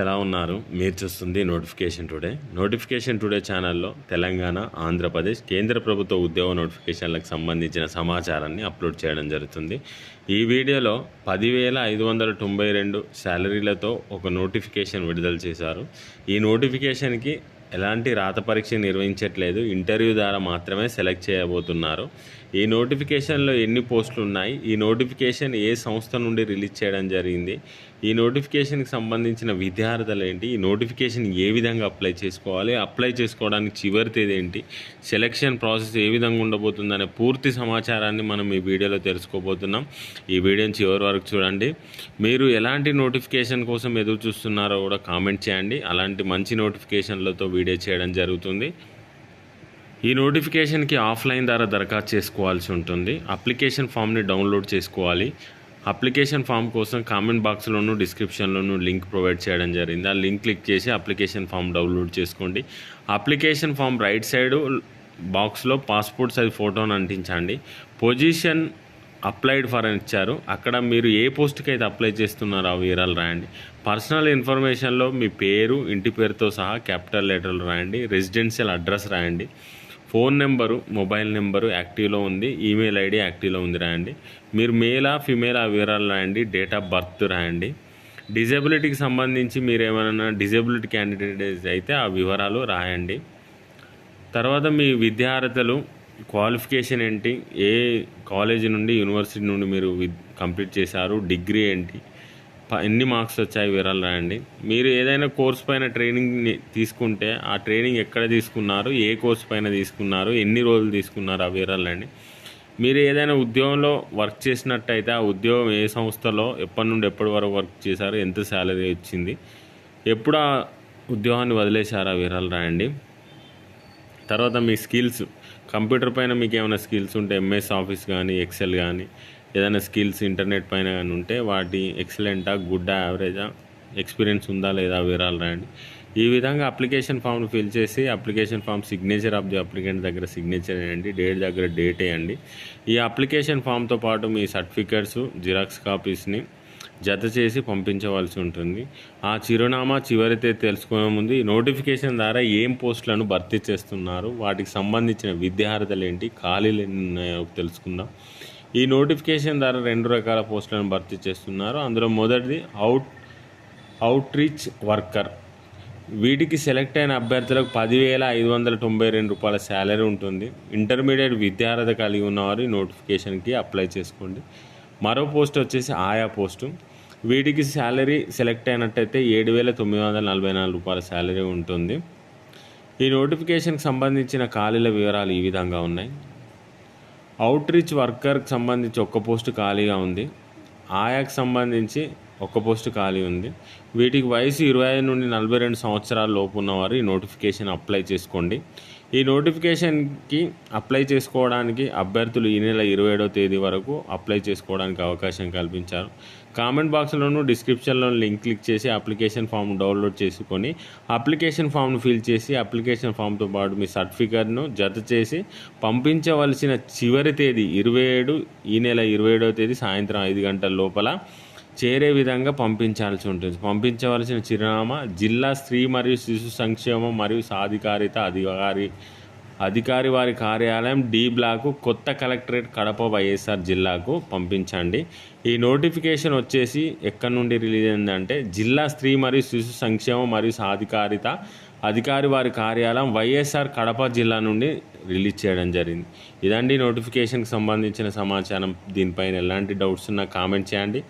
ఎలా ఉన్నారు? మీరు చూస్తుంది నోటిఫికేషన్ టుడే. నోటిఫికేషన్ టుడే ఛానల్లో తెలంగాణ ఆంధ్రప్రదేశ్ కేంద్ర ప్రభుత్వ ఉద్యోగ నోటిఫికేషన్లకు సంబంధించిన సమాచారాన్ని అప్లోడ్ చేయడం జరుగుతుంది. ఈ వీడియోలో పదివేల ఐదు వందల తొంభై రెండు శాలరీలతో ఒక నోటిఫికేషన్ విడుదల చేశారు. ఈ నోటిఫికేషన్కి ఎలాంటి రాత పరీక్ష నిర్వహించట్లేదు. ఇంటర్వ్యూ ద్వారా మాత్రమే సెలెక్ట్ చేయబోతున్నారు. ఈ నోటిఫికేషన్లో ఎన్ని పోస్టులు ఉన్నాయి ఈ నోటిఫికేషన్ ఏ సంస్థ నుండి రిలీజ్ చేయడం జరిగింది ఈ నోటిఫికేషన్కి సంబంధించిన విద్యార్థులు ఏంటి ఈ నోటిఫికేషన్ ఏ విధంగా అప్లై చేసుకోవాలి అప్లై చేసుకోవడానికి చివరి తేదీ ఏంటి సెలక్షన్ ప్రాసెస్ ఏ విధంగా ఉండబోతుందనే పూర్తి సమాచారాన్ని మనం ఈ వీడియోలో తెలుసుకోబోతున్నాం. ఈ వీడియోని చివరి వరకు చూడండి. మీరు ఎలాంటి నోటిఫికేషన్ కోసం ఎదురు చూస్తున్నారో కూడా కామెంట్ చేయండి. అలాంటి మంచి నోటిఫికేషన్లతో వీడియో చేయడం జరుగుతుంది. ఈ నోటిఫికేషన్కి ఆఫ్లైన్ ద్వారా దరఖాస్తు చేసుకోవాల్సి ఉంటుంది. అప్లికేషన్ ఫామ్ని డౌన్లోడ్ చేసుకోవాలి. అప్లికేషన్ ఫామ్ కోసం కామెంట్ బాక్స్లోనూ డిస్క్రిప్షన్లోనూ లింక్ ప్రొవైడ్ చేయడం జరిగింది. ఆ లింక్ క్లిక్ చేసి అప్లికేషన్ ఫామ్ డౌన్లోడ్ చేసుకోండి. అప్లికేషన్ ఫామ్ రైట్ సైడ్ బాక్స్లో పాస్పోర్ట్ సైజ్ ఫోటోని అంటించండి. పొజిషన్ అప్లైడ్ ఫర్ అని ఇచ్చారు. అక్కడ మీరు ఏ పోస్ట్కి అయితే అప్లై చేస్తున్నారో ఆ వివరాలు రాయండి. పర్సనల్ ఇన్ఫర్మేషన్లో మీ పేరు ఇంటి పేరుతో సహా క్యాపిటల్ లెటర్లు రాయండి. రెసిడెన్షియల్ అడ్రస్ రాయండి. ఫోన్ నెంబరు మొబైల్ నెంబరు యాక్టివ్లో ఉంది. ఈమెయిల్ ఐడి యాక్టివ్లో ఉంది. రాయండి. మీరు మేలా ఫిమేలా వివరాలు రాయండి. డేట్ ఆఫ్ బర్త్ రాయండి. డిజబిలిటీకి సంబంధించి మీరు ఏమైనా డిజబిలిటీ క్యాండిడేట్ అయితే ఆ వివరాలు రాయండి. తర్వాత మీ విద్యార్థులు క్వాలిఫికేషన్ ఏంటి? ఏ కాలేజీ నుండి యూనివర్సిటీ నుండి మీరు కంప్లీట్ చేశారు? డిగ్రీ ఏంటి? ఎన్ని మార్క్స్ వచ్చాయి వివరాలు రాయండి. మీరు ఏదైనా కోర్స్ పైన ట్రైనింగ్ తీసుకుంటే ఆ ట్రైనింగ్ ఎక్కడ తీసుకున్నారు ఏ కోర్స్ పైన తీసుకున్నారు ఎన్ని రోజులు తీసుకున్నారు ఆ వివరాలు అండి మీరు ఏదైనా ఉద్యోగంలో వర్క్ చేసినట్టయితే ఆ ఉద్యోగం ఏ సంస్థలో ఎప్పటి నుండి ఎప్పటి వరకు వర్క్ చేశారు ఎంత శాలరీ వచ్చింది ఎప్పుడు ఆ ఉద్యోగాన్ని వదిలేశారు ఆ వివరాలు రాయండి. తర్వాత మీ స్కిల్స్ కంప్యూటర్ పైన మీకు ఏమైనా స్కిల్స్ ఉంటే ఎంఎస్ ఆఫీస్ కానీ ఎక్సెల్ కానీ ఏదైనా స్కిల్స్ ఇంటర్నెట్ పైన కానీ ఉంటే వాటి ఎక్సలెంటా గుడ్డా యావరేజా ఎక్స్పీరియన్స్ ఉందా లేదా వివరాలు రాయండి. ఈ విధంగా అప్లికేషన్ ఫామ్ను ఫిల్ చేసి application form signature of the applicant దగ్గర సిగ్నేచర్ వేయండి డేట్ దగ్గర డేట్ వేయండి. ఈ అప్లికేషన్ ఫామ్తో పాటు మీ సర్టిఫికేట్స్ జిరాక్స్ కాపీస్ని జత చేసి పంపించవలసి ఉంటుంది. ఆ చిరునామా చివరితే తెలుసుకునే ముందు ఈ నోటిఫికేషన్ ద్వారా ఏం పోస్టులను భర్తీ చేస్తున్నారు వాటికి సంబంధించిన విద్యార్థులు ఏంటి ఖాళీలు ఎన్ని ఉన్నాయో తెలుసుకుందాం. ఈ నోటిఫికేషన్ ద్వారా రెండు రకాల పోస్టులను భర్తీ చేస్తున్నారు. అందులో మొదటిది అవుట్ అవుట్ రీచ్ వర్కర్ వీటికి సెలెక్ట్ అయిన అభ్యర్థులకు పదివేల ఐదు వందల తొంభై రెండు రూపాయల శాలరీ ఉంటుంది. ఇంటర్మీడియట్ విద్యార్థి కలిగి ఉన్నవారు ఈ నోటిఫికేషన్కి అప్లై చేసుకోండి. మరో పోస్ట్ వచ్చేసి ఆయా పోస్టు. వీటికి శాలరీ సెలెక్ట్ అయినట్టయితే ఏడు వేల తొమ్మిది వందల నలభై నాలుగు రూపాయల శాలరీ ఉంటుంది. ఈ నోటిఫికేషన్కి సంబంధించిన ఖాళీల వివరాలు ఈ విధంగా ఉన్నాయి. అవుట్ రీచ్ వర్కర్కి సంబంధించి ఒక్క పోస్ట్ ఖాళీగా ఉంది. ఆయాకి సంబంధించి ఒక్క పోస్ట్ ఖాళీ ఉంది. వీటికి వయసు ఇరవై ఐదు నుండి నలభై రెండు సంవత్సరాల లోపు ఉన్నవారు ఈ నోటిఫికేషన్ అప్లై చేసుకోండి. ఈ నోటిఫికేషన్కి అప్లై చేసుకోవడానికి అభ్యర్థులు ఈ నెల ఇరవై ఏడవ తేదీ వరకు అప్లై చేసుకోవడానికి అవకాశం కల్పించారు. కామెంట్ బాక్స్లోనూ డిస్క్రిప్షన్లో లింక్ క్లిక్ చేసి అప్లికేషన్ ఫామ్ డౌన్లోడ్ చేసుకొని అప్లికేషన్ ఫామ్ను ఫిల్ చేసి అప్లికేషన్ ఫామ్తో పాటు మీ సర్టిఫికేట్ను జత చేసి పంపించవలసిన చివరి తేదీ ఇరవై ఏడు ఈ నెల ఇరవై ఏడవ తేదీ సాయంత్రం ఐదు గంటల లోపల చేరే విధంగా పంపించాల్సి ఉంటుంది. పంపించవలసిన చిరునామా జిల్లా స్త్రీ మరియు శిశు సంక్షేమం మరియు సాధికారిత అధికారి అధికారి వారి కార్యాలయం డి బ్లాకు కొత్త కలెక్టరేట్ కడప వైఎస్ఆర్ జిల్లాకు పంపించండి. ఈ నోటిఫికేషన్ వచ్చేసి ఎక్కడి నుండి రిలీజ్ అయిందంటే జిల్లా స్త్రీ మరియు శిశు సంక్షేమం మరియు సాధికారిత అధికారి వారి కార్యాలయం వైఎస్ఆర్ కడప జిల్లా నుండి రిలీజ్ చేయడం జరిగింది. ఇదండి నోటిఫికేషన్కి సంబంధించిన సమాచారం. దీనిపైన ఎలాంటి డౌట్స్ ఉన్నా కామెంట్ చేయండి.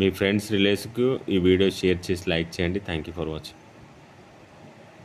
మీ ఫ్రెండ్స్ రిలేస్కు ఈ వీడియో షేర్ చేసి లైక్ చేయండి. Thank you for watching